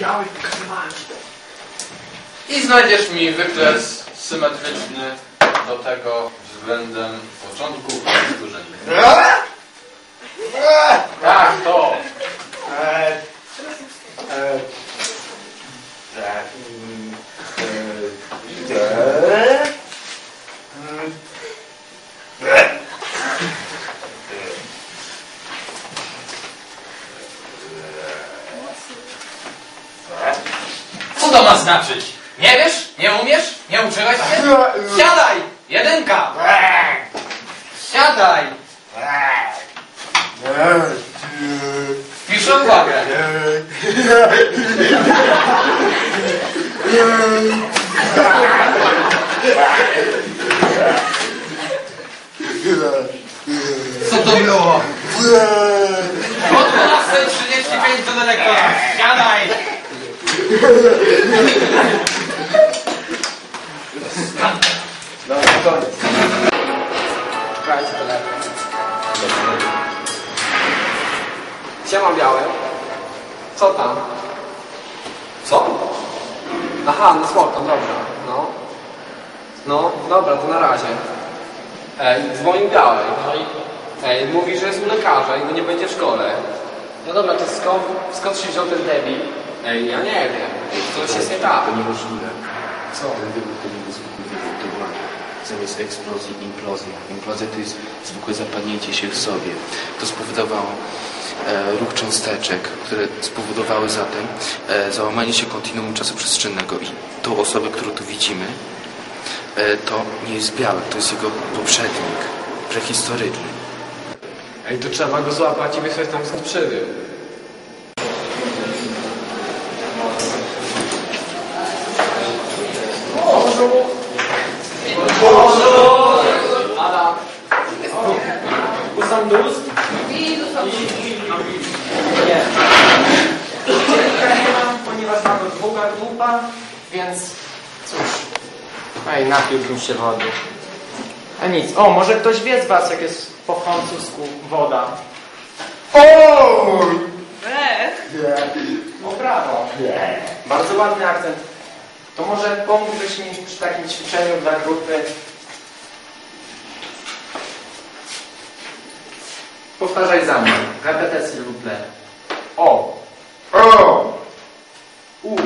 To. I znajdziesz mi wykres symetryczny do tego względem początku powtórzenia. Tak, Co to ma znaczyć? Nie wiesz? Nie umiesz? Nie uczyłeś się? Siadaj! Jedynka! Siadaj! Piszę uwagę. Co to było? O 12.35 do dyrektora. Siadaj! Dobra, koniec. Szukajcie telefon. Siema białe. Co tam? Co? Aha, no spoko, dobra. No. No, dobra, to na razie. Ej, dzwoni białej. Ej, mówi, że jest u lekarza i go nie będzie w szkole. No dobra, to skąd, skąd się wziął ten debil? Ej, ja nie wiem. Coś jest nie tak. To niemożliwe. Co? Ten wybuch to nie był zwykły wybuch, to była zamiast eksplozji implozja. Implozja to jest zwykłe zapadnięcie się w sobie. To spowodowało e, ruch cząsteczek, które spowodowały zatem e, załamanie się kontinuum czasoprzestrzennego i tą osobę, którą tu widzimy, e, to nie jest biały, to jest jego poprzednik, prehistoryczny. Ej, to trzeba go złapać i wysłać tam skąd przybył. Usam dóz? Nie. Nie mam, ponieważ mam długa dupa, więc cóż. Ej, napiłbym się wody. A nic. O, może ktoś wie z was, jak jest po francusku woda. O! O brawo. Bardzo ładny akcent. To może pomóżesz mi przy takim ćwiczeniu dla grupy. Powtarzaj za mną. Répétez s'il vous plaît. O. O. U.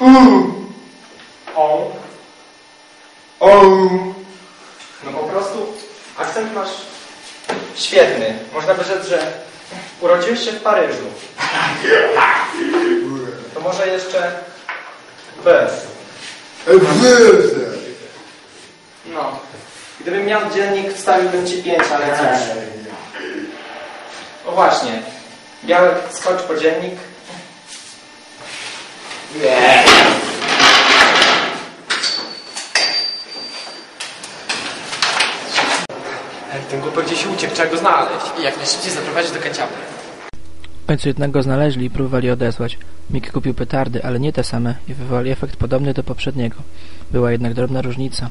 U. O. O. No po prostu akcent masz świetny. Można by rzec, że urodziłeś się w Paryżu. To może jeszcze B. No. Gdybym miał dziennik, wstawiłbym ci pięć, ale cóż. O właśnie. Białek, skocz po dziennik. Nie. Ten głupek gdzieś uciekł, trzeba go znaleźć. I jak najszybciej zaprowadzić do kanciapy. W końcu jednego znaleźli i próbowali odesłać. Mik kupił petardy, ale nie te same i wywołali efekt podobny do poprzedniego. Była jednak drobna różnica.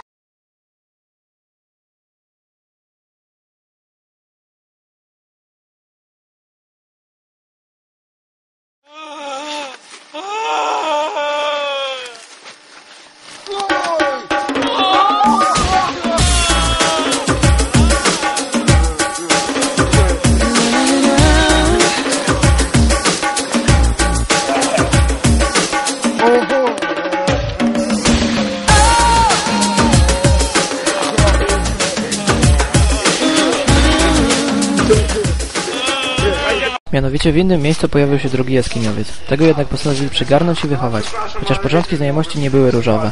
Mianowicie w innym miejscu pojawił się drugi jaskiniowiec. Tego jednak postanowili przygarnąć i wychować, chociaż początki znajomości nie były różowe.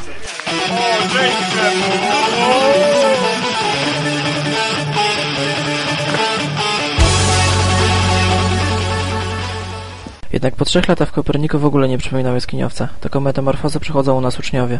Jednak po trzech latach w Koperniku w ogóle nie przypominał jaskiniowca. Taką metamorfozę przechodzą u nas uczniowie.